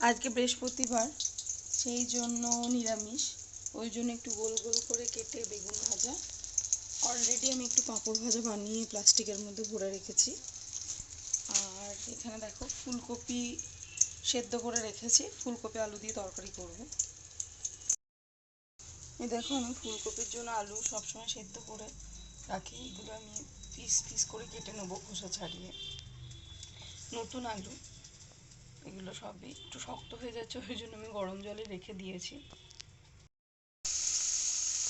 আজকে বৃহস্পতিবার, সেই জন্য নিরামিষ। ওই জন্য একটু গোল গোল করে কেটে বেগুন ভাজা। অলরেডি আমি একটু পাঁপড় ভাজা বানিয়ে প্লাস্টিকের মধ্যে ভরে রেখেছি। আর এখানে দেখো ফুলকপি সেদ্ধ করে রেখেছি। ফুলকপি আলু দিয়ে তরকারি করব। এই দেখো আমি ফুলকপির জন্য আলু সবসময় সেদ্ধ করে রাখি। এগুলো আমি পিস পিস করে কেটে নেব খোসা ছাড়িয়ে। নতুন আলু। এগুলো সবই একটু শক্ত হয়ে যাচ্ছে, ওই জন্য আমি গরম জলে রেখে দিয়েছি।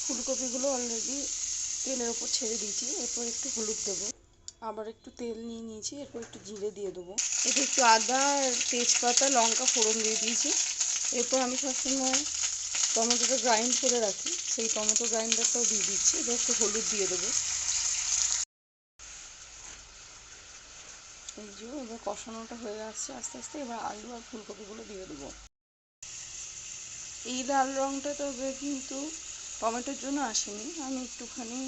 ফুলকপিগুলো অলরেডি তেলের ওপর ছেড়ে দিয়েছি, এরপর একটু হলুদ দেবো। আবার একটু তেল নিয়ে নিয়েছি, এরপর একটু জিরে দিয়ে দেবো। এতে একটু আদা তেজপাতা, লঙ্কা ফোড়ন দিয়ে দিয়েছি। এরপর আমি সবসময় টমেটোটা গ্রাইন্ড করে রাখি, সেই টমেটো গ্রাইন্ডারটাও দিয়ে দিচ্ছি, এবার একটু হলুদ দিয়ে দেবো। এই যে এবার কষানোটা হয়ে আসছে আস্তে আস্তে এবার আলু আর ফুলকপিগুলো দিয়ে দেবো। এই লাল রঙটা তবে কিন্তু টমেটোর জন্য আসেনি। আমি একটুখানি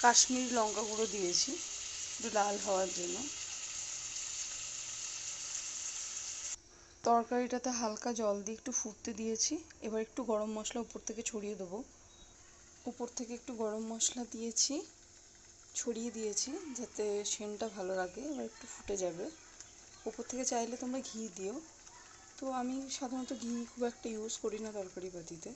কাশ্মীরি লঙ্কা গুঁড়ো দিয়েছি, একটু লাল হওয়ার জন্য। তরকারিটাতে হালকা জল দিয়ে একটু ফুটতে দিয়েছি। এবার একটু গরম মশলা উপর থেকে ছড়িয়ে দেবো। উপর থেকে একটু গরম মশলা দিয়েছি। ছড়িয়ে দিয়েছি যাতে সেনটা ভালো লাগে, এবার একটু ফুটে যাবে। ওপর থেকে চাইলে তোমরা ঘি দিও। তো আমি সাধারণত ঘি খুব একটা ইউজ করি না তরকারি বাতিতে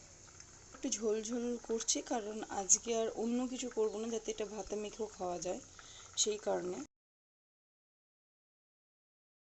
একটু ঝোল ঝোল করছি, কারণ আজকে আর অন্য কিছু করব না যাতে এটা ভাতে মেখেও খাওয়া যায় সেই কারণে।